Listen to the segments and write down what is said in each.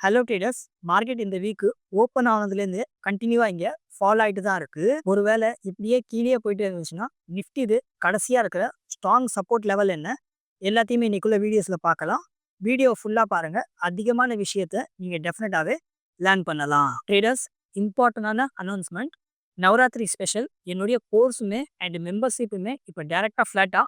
Hello traders market இந்த week open ஆனதுலேருந்து கண்டினியூவாக இங்கே ஃபாலோ ஆகிட்டு தான் இருக்குது ஒருவேளை இப்படியே கீழே போயிட்டு இருந்துச்சுன்னா நிஃப்டி இது கடைசியாக இருக்கிற ஸ்ட்ராங் சப்போர்ட் லெவல் என்ன? எல்லாத்தையுமே இன்னைக்குள்ள வீடியோஸில் பார்க்கலாம். வீடியோ ஃபுல்லாக பாருங்கள் அதிகமான விஷயத்த நீங்கள் டெஃபினட்டாகவே லேர்ன் பண்ணலாம். ட்ரேடர்ஸ் இம்பார்ட்டண்டான அனௌன்ஸ்மெண்ட் நவராத்திரி ஸ்பெஷல் என்னுடைய கோர்ஸுமே அண்ட் மெம்பர்ஷிப்புமே இப்போ டேரெக்டாக ஃப்ளாட்டாக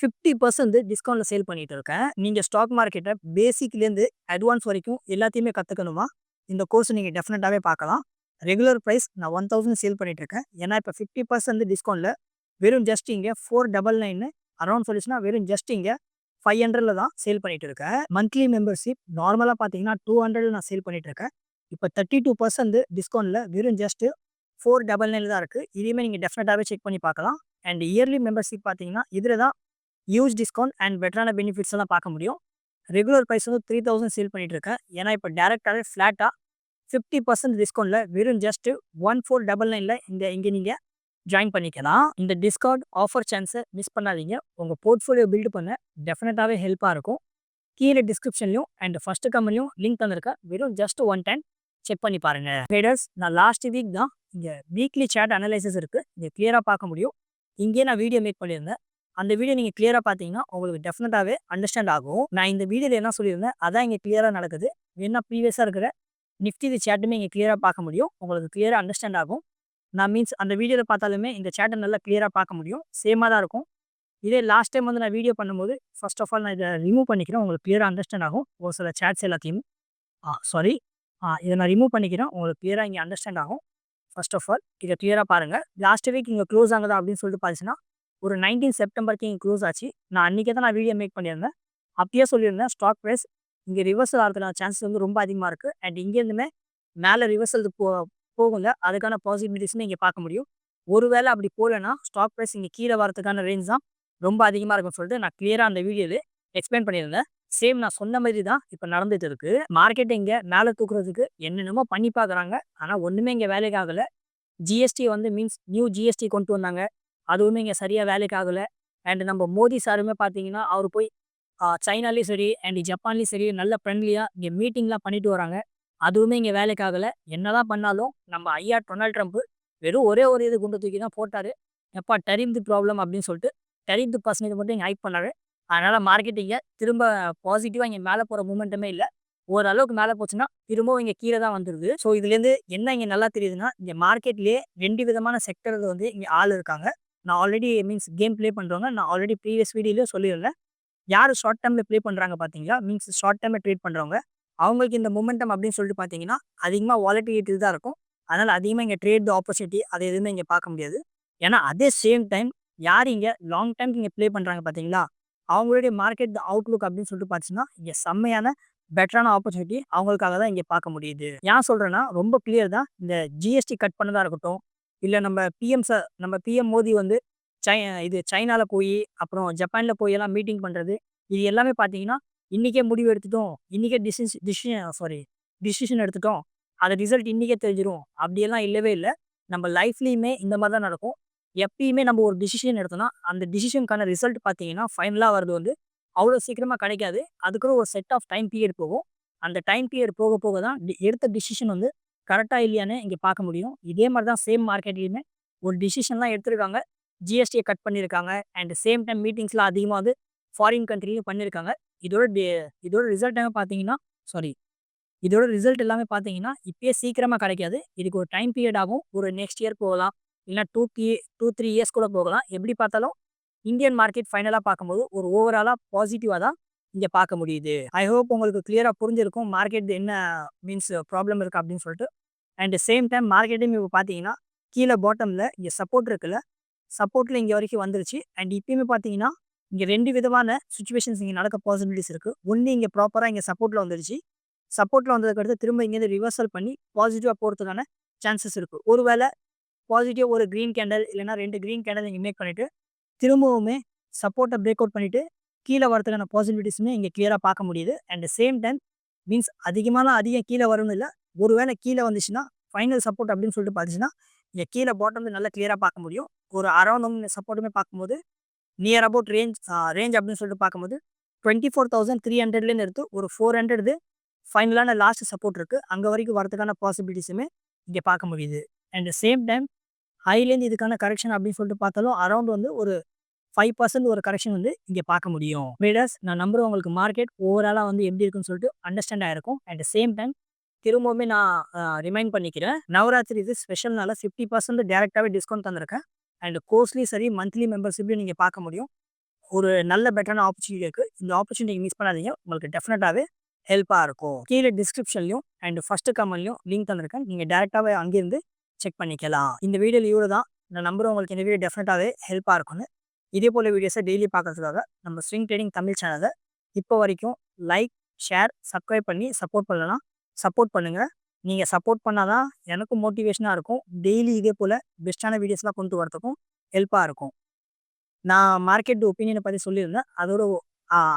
ஃபிஃப்டி பர்சன்ட் டிஸ்கவுண்ட்டில் சேல் பண்ணிட்டு இருக்கேன். நீங்கள் ஸ்டாக் மார்க்கெட்டை பேசிக்லேருந்து அட்வான்ஸ் வரைக்கும் எல்லாத்தையுமே கற்றுக்கணுமா இந்த கோர்ஸ் நீங்கள் டெஃபினட்டாகவே பார்க்கலாம் ரெகுலர் ப்ரைஸ் நான் ஒன் தௌசண்ட் சேல் பண்ணிகிட்டு இருக்கேன். ஏன்னா இப்போ ஃபிஃப்டி பர்சன்ட் டிஸ்கவுண்ட்டில் வெறும் ஜஸ்ட் இங்கே ஃபோர் டபுள் நைன் அரௌண்ட் சொல்லிச்சுன்னா வெறும் ஜஸ்ட் இங்கே ஃபைவ் ஹண்ட்ரடில் தான் சேல் பண்ணிட்டு இருக்கேன். மந்த்லி மெம்பர்ஷிப் நார்மலாக பார்த்தீங்கன்னா டூ ஹண்ட்ரட்ல நான் சேல் பண்ணிகிட்டு இருக்கேன். இப்போ தேர்ட்டி டூ பர்சன்ட் டிஸ்கவுண்ட்டில் வெறும் ஜஸ்ட் ஃபோர் டபுள் நைன் தான் இருக்குது இதையுமே நீங்கள் டெஃபினட்டாகவே செக் பண்ணி பார்க்கலாம் அண்ட் இயர்லி மெம்பர்ஷிப் பார்த்தீங்கன்னா இதில் தான் ஹியூஜ் டிஸ்கவுண்ட் அண்ட் பெட்டரான பெனிஃபிட்ஸ் எல்லாம் பார்க்க முடியும். ரெகுலர் ப்ரைஸ் வந்து த்ரீ தௌசண்ட் சேல் பண்ணிட்டு இருக்கேன் ஏன்னா இப்போ டேரெக்டாகவே ஃப்ளாட்டாக ஃபிஃப்டி பர்சன்ட் டிஸ்கவுண்ட்டில் வெறும் ஜஸ்ட் ஒன் ஃபோர் டபுள் நைனில் இந்த இங்கே நீங்கள் ஜாயின் பண்ணிக்கலாம். இந்த டிஸ்கவுண்ட் ஆஃபர் சான்ஸை மிஸ் பண்ணாதீங்க. உங்கள் போர்ட்ஃபோலியோ பில்டு பண்ண டெஃபினட்டாகவே ஹெல்ப்பாக இருக்கும். கீழே டிஸ்கிரிப்ஷன்லையும் அண்ட் ஃபஸ்ட்டு கம்பெனியும் லிங்க் தந்திருக்கேன். வெறும் ஜஸ்ட் ஒன் டைம் செக் பண்ணி பாருங்க. ட்ரேடர்ஸ் நான் லாஸ்ட் வீக் தான் இங்கே வீக்லி சேட் அனலைசஸ் இருக்குது இங்கே கிளியராக பார்க்க முடியும். இங்கேயே நான் வீடியோ மேக் பண்ணியிருந்தேன். அந்த வீடியோ நீங்கள் கிளியராக பார்த்தீங்கன்னா உங்களுக்கு டெஃபினட்டாகவே அண்டர்ஸ்டாண்ட் ஆகும். நான் இந்த வீடியோவில் என்ன சொல்லியிருந்தேன்? அதான் இங்கே கிளியராக நடக்குது. என்ன ப்ரீவியஸாக இருக்கிற நிஃப்டி இது சேட்டுமே இங்கே கிளியராக பார்க்க முடியும். உங்களுக்கு கிளியராக அண்டர்ஸ்டாண்ட் ஆகும். நான் மீன்ஸ் அந்த வீடியோவில் பார்த்தாலுமே இந்த சேட்டை நல்லா கிளியராக பார்க்க முடியும். சேமாக தான் இருக்கும். இதே லாஸ்ட் டைம் வந்து நான் வீடியோ பண்ணும்போது ஃபர்ஸ்ட் ஆஃப் ஆல் நான் இதை ரிமூவ் பண்ணிக்கிறேன். உங்களுக்கு கிளியராக அண்டர்ஸ்டாண்ட் ஆகும். ஒரு சில சேட்ஸ் எல்லாத்தையும். ஆ சாரி ஆ இதை நான் ரிமூவ் பண்ணிக்கிறேன். உங்களுக்கு கிளியராக இங்கே அண்டர்ஸ்டாண்ட் ஆகும். ஃபர்ஸ்ட் ஆஃப் ஆல் இதை கிளியராக பாருங்கள் லாஸ்ட் வீக் இங்கே க்ளோஸ் ஆகுதா அப்படின்னு சொல்லிட்டு பார்த்துச்சுன்னா ஒரு நைன்டீன் செப்டம்பருக்கு இங்கே க்ளோஸ் ஆச்சு. நான் அன்றைக்கே தான் நான் வீடியோ மேக் பண்ணியிருந்தேன். அப்பயே சொல்லியிருந்தேன் ஸ்டாக் ப்ரைஸ் இங்கே ரிவர்சல் ஆகிறதுக்கான சான்சஸ் வந்து ரொம்ப அதிகமாக இருக்குது அண்ட் இங்கேருந்துமே மேலே ரிவர்சல் போ போகுங்க அதுக்கான பாசிபிலிட்டிஸ்னு இங்கே பார்க்க முடியும். ஒருவேளை அப்படி போகலன்னா ஸ்டாக் ப்ரைஸ் இங்கே கீழே வரதுக்கான ரேஞ்ச் தான் ரொம்ப அதிகமாக இருக்கும்னு சொல்லிட்டு நான் கிளியராக அந்த வீடியோவில் எக்ஸ்பிளைன் பண்ணியிருந்தேன். சேம் நான் சொன்ன மாதிரி தான் இப்போ நடந்துட்டு இருக்கு. மார்க்கெட் இங்கே மேலே தூக்குறதுக்கு என்னென்னமோ பண்ணி பார்க்குறாங்க. ஆனால் ஒன்றுமே இங்கே வேலைக்கு ஆகலை ஜிஎஸ்டி வந்து மீன்ஸ் நியூ ஜிஎஸ்டி கொண்டு வந்தாங்க. அதுவுமே இங்கே சரியாக வேலைக்கு ஆகலை. அண்ட் நம்ம மோடி சாருமே பார்த்தீங்கன்னா அவர் போய் சைனாலேயும் சரி அண்ட் ஜப்பான்லேயும் சரி நல்ல ஃப்ரெண்ட்லியாக இங்கே மீட்டிங்லாம் பண்ணிட்டு வராங்க. அதுவுமே இங்கே வேலைக்கு ஆகலை. என்னதான் பண்ணாலும் நம்ம ஐயா டொனால்ட் ட்ரம்ப் வெறும் ஒரே ஒரு இது குண்டு தூக்கி தான் போட்டார். எப்பா தி ப்ராப்ளம் அப்படின்னு சொல்லிட்டு டரிந்து பர்சன்டேஜ் மட்டும் இங்கே ஹைக் பண்ணாரு. அதனால் மார்க்கெட்டிங்கை திரும்ப பாசிட்டிவாக இங்கே மேலே போகிற மூமெண்ட்டுமே இல்லை. ஓரளவுக்கு மேலே போச்சுன்னா திரும்பவும் இங்கே கீழே தான் வந்துடுது ஸோ இதுலேருந்து என்ன இங்கே நல்லா தெரியுதுன்னா இங்கே மார்க்கெட்லேயே ரெண்டு விதமான செக்டர் வந்து இங்கே ஆள் இருக்காங்க. நான் ஆல்ரெடி மீன்ஸ் கேம் ப்ளே பண்ணுறவங்க நான் ஆல்ரெடி ப்ரீவியஸ் வீடியோலேயே சொல்லியிருந்தேன். யார் ஷார்ட் டைமில் ப்ளே பண்ணுறாங்க பார்த்தீங்களா? மீன்ஸ் ஷார்ட் டைமில் ட்ரேட் பண்ணுறவங்க அவங்களுக்கு இந்த மொமெண்டம் அப்படின்னு சொல்லிட்டு பார்த்தீங்கன்னா அதிகமாக வாலட்டிலிட்டி தான் இருக்கும். அதனால் அதிகமாக இங்கே ட்ரேட் ஆப்பர்ச்சுனிட்டி அது எதுவுமே இங்கே பார்க்க முடியாது. ஏன்னா அதே சேம் டைம் யார் இங்கே லாங் டைம் இங்கே ப்ளே பண்ணுறாங்க பார்த்தீங்களா? அவங்களுடைய மார்க்கெட் அவுட்லுக் அப்படின்னு சொல்லிட்டு பார்த்தீங்கன்னா இங்கே செம்மையான பெட்டரான ஆப்பர்ச்சுனிட்டி அவங்களுக்காக தான் இங்கே பார்க்க முடியுது. ஏன் சொல்கிறேன்னா ரொம்ப கிளியர் தான். இந்த ஜிஎஸ்டி கட் பண்ணதாக இருக்கட்டும் இல்லை நம்ம பிஎம் ச நம்ம பிஎம் மோடி வந்து சை இது சைனாவில் போய் அப்புறம் ஜப்பானில் போய் எல்லாம் மீட்டிங் பண்ணுறது இது எல்லாமே பார்த்தீங்கன்னா இன்றைக்கே முடிவு எடுத்துட்டோம். இன்றைக்கே டிசிஷ் டிசிஷன் சாரி டிசிஷன் எடுத்துட்டோம். அந்த ரிசல்ட் இன்றைக்கே தெரிஞ்சிடும் அப்படியெல்லாம் இல்லவே இல்லை. நம்ம லைஃப்லேயுமே இந்த மாதிரி தான் நடக்கும். எப்பயுமே நம்ம ஒரு டிசிஷன் எடுத்தோம்னா அந்த டிசிஷனுக்கான ரிசல்ட் பார்த்தீங்கன்னா ஃபைனலாக வரது வந்து அவ்வளோ சீக்கிரமாக கிடைக்காது. அதுக்குள்ள ஒரு செட் ஆஃப் டைம் பீரியட் போகும். அந்த டைம் பீரியட் போக போக தான் எடுத்த டிசிஷன் வந்து கரெக்டாக இல்லையான்னு இங்கே பார்க்க முடியும். இதே மாதிரி தான் சேம் மார்க்கெட்லேயுமே ஒரு டிசிஷன்லாம் எடுத்திருக்காங்க. ஜிஎஸ்டியை கட் பண்ணியிருக்காங்க அண்ட் சேம் டைம் மீட்டிங்ஸ்லாம் அதிகமாக வந்து ஃபாரின் கண்ட்ரிலையும் பண்ணியிருக்காங்க இதோட இதோட ரிசல்ட் பார்த்தீங்கன்னா சாரி இதோட ரிசல்ட் எல்லாமே பார்த்தீங்கன்னா இப்பயே சீக்கிரமாக கிடைக்காது. இதுக்கு ஒரு டைம் பீரியட் ஆகும். ஒரு நெக்ஸ்ட் இயர் போகலாம். இல்லைனா two three two three years கூட போகலாம். எப்படி பார்த்தாலும் இந்தியன் மார்க்கெட் ஃபைனலாக பார்க்கும்போது ஒரு ஓவராலாக பாசிட்டிவாக தான் இங்கே பார்க்க முடியுது. ஐ ஹோப் உங்களுக்கு கிளியராக புரிஞ்சிருக்கும். மார்க்கெட் என்ன மீன்ஸ் ப்ராப்ளம் இருக்குது அப்படின்னு சொல்லிட்டு அண்ட் சேம் டைம் மார்க்கெட்டையும் இப்போ பார்த்தீங்கன்னா கீழே பாட்டமில் இங்கே சப்போர்ட் இருக்குல்ல சப்போர்ட்டில் இங்கே வரைக்கும் வந்துருச்சு. அண்ட் இப்பயுமே பார்த்தீங்கன்னா இங்கே ரெண்டு விதமான சுச்சுவேஷன்ஸ் இங்கே நடக்க பாசிபிலிட்டிஸ் இருக்குது ஒன்று இங்கே ப்ராப்பராக இங்கே சப்போர்ட்டில் வந்துருச்சு. சப்போர்ட்டில் வந்ததுக்கடுத்து திரும்ப இங்கேருந்து ரிவர்சல் பண்ணி பாசிட்டிவாக போகிறதுக்கான சான்சஸ் இருக்குது ஒருவேளை பாசிட்டிவாக ஒரு க்ரீன் கேண்டல் இல்லைனா ரெண்டு க்ரீன் கேண்டல் இங்கே மேக் பண்ணிவிட்டு திரும்பவுமே சப்போர்ட்டை பிரேக் அவுட் பண்ணிவிட்டு கீழே வரதுக்கான பாசிபிலிட்டிஸுமே இங்கே கிளியராக பார்க்க முடியுது. அண்ட் சேம் டைம் மீன்ஸ் அதிகமான அதிகம் கீழே வரும்னு இல்லை ஒருவேளை கீழே வந்துச்சுன்னா ஃபைனல் சப்போர்ட் அப்படின்னு சொல்லிட்டு பார்த்துச்சுன்னா இங்கே கீழே பாட்டம் வந்து நல்லா கிளியராக பார்க்க முடியும். ஒரு அரௌண்ட் சப்போர்ட்டுமே பார்க்கும்போது நியர் அபவுட் ரேஞ்ச் ரேஞ்ச் அப்படின்னு சொல்லிட்டு பார்க்கும்போது டுவெண்ட்டி ஃபோர் தௌசண்ட் த்ரீ ஹண்ட்ரட்லேருந்து எடுத்து ஒரு ஃபோர் ஹண்ட்ரட் ஃபைனலான லாஸ்ட் சப்போர்ட் இருக்குது அங்கே வரைக்கும் வரதுக்கான பாசிபிலிட்டிஸுமே இங்கே பார்க்க முடியுது. அண்ட் சேம் டைம் ஹைலேருந்து இதுக்கான கரெக்ஷன் அப்படின்னு சொல்லிட்டு பார்த்தாலும் அரௌண்ட் வந்து ஒரு ஃபைவ் பர்சன்ட் ஒரு கரெக்ஷன் வந்து இங்கே பார்க்க முடியும். வேடஸ் நான் நம்புறேன் உங்களுக்கு மார்க்கெட் ஓவராலாக வந்து எப்படி இருக்குன்னு சொல்லிட்டு அண்டர்ஸ்டாண்ட் ஆயிருக்கும் அட் சேம் டைம் திரும்பவுமே நான் ரிமைண்ட் பண்ணிக்கிறேன். நவராத்திரி இது ஸ்பெஷல்னால ஃபிஃப்டி பர்சன்ட் டேரெக்டாகவே டிஸ்கவுண்ட் தந்திருக்கேன். அண்ட் கோர்ஸ்லி சரி மந்த்லி மெம்பர்ஷிப்லையும் நீங்கள் பார்க்க முடியும். ஒரு நல்ல பெட்டரான ஆப்பர்ச்சுனிட்டி இருக்குது இந்த ஆப்பர்ச்சுனிட்டி மிஸ் பண்ணாதீங்க. உங்களுக்கு டெஃபினட்டாகவே ஹெல்ப்பாக இருக்கும். கீழே டிஸ்கிரிப்ஷன்லையும் அண்ட் ஃபஸ்ட்டு கமெண்ட்லையும் லிங்க் தந்திருக்கேன். நீங்கள் டேரெக்டாகவே அங்கேருந்து செக் பண்ணிக்கலாம். இந்த வீடியோவில் இவ்வளோ தான் நான் நம்புகிறேன் உங்களுக்கு இந்த வீடியோ டெஃபினட்டாகவே ஹெல்ப்பாக இருக்கும்னு இதே போல் வீடியோஸை டெய்லி பார்க்கறதுக்காக நம்ம ஸ்விங் ட்ரேடிங் தமிழ் சேனலை இப்போ வரைக்கும் லைக் ஷேர் சப்ஸ்கிரைப் பண்ணி சப்போர்ட் பண்ணலாம். சப்போர்ட் பண்ணுங்கள் நீங்கள் சப்போர்ட் பண்ணால் தான் எனக்கும் மோட்டிவேஷனாக இருக்கும். டெய்லி இதே போல் பெஸ்ட்டான வீடியோஸ்லாம் கொண்டு வரதுக்கும் ஹெல்ப்பாக இருக்கும். நான் மார்க்கெட் ஒப்பீனியனை பற்றி சொல்லியிருந்தேன். அதோட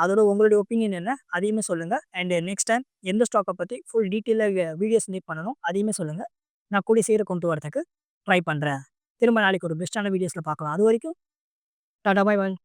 அதோட உங்களுடைய ஒப்பீனியன் என்ன? அதையுமே சொல்லுங்கள் அண்ட் நெக்ஸ்ட் டைம் எந்த ஸ்டாக்கை பற்றி ஃபுல் டீட்டெயிலாக வீடியோஸ் நீட் பண்ணணும் அதையுமே சொல்லுங்கள் நான் கூடிய சீக்கிரம் கொண்டு வரதுக்கு ட்ரை பண்ணுறேன் திரும்ப நாளைக்கு ஒரு பெஸ்ட்டான வீடியோஸில் பார்க்கலாம் அது வரைக்கும் டாடா பாய் பாய்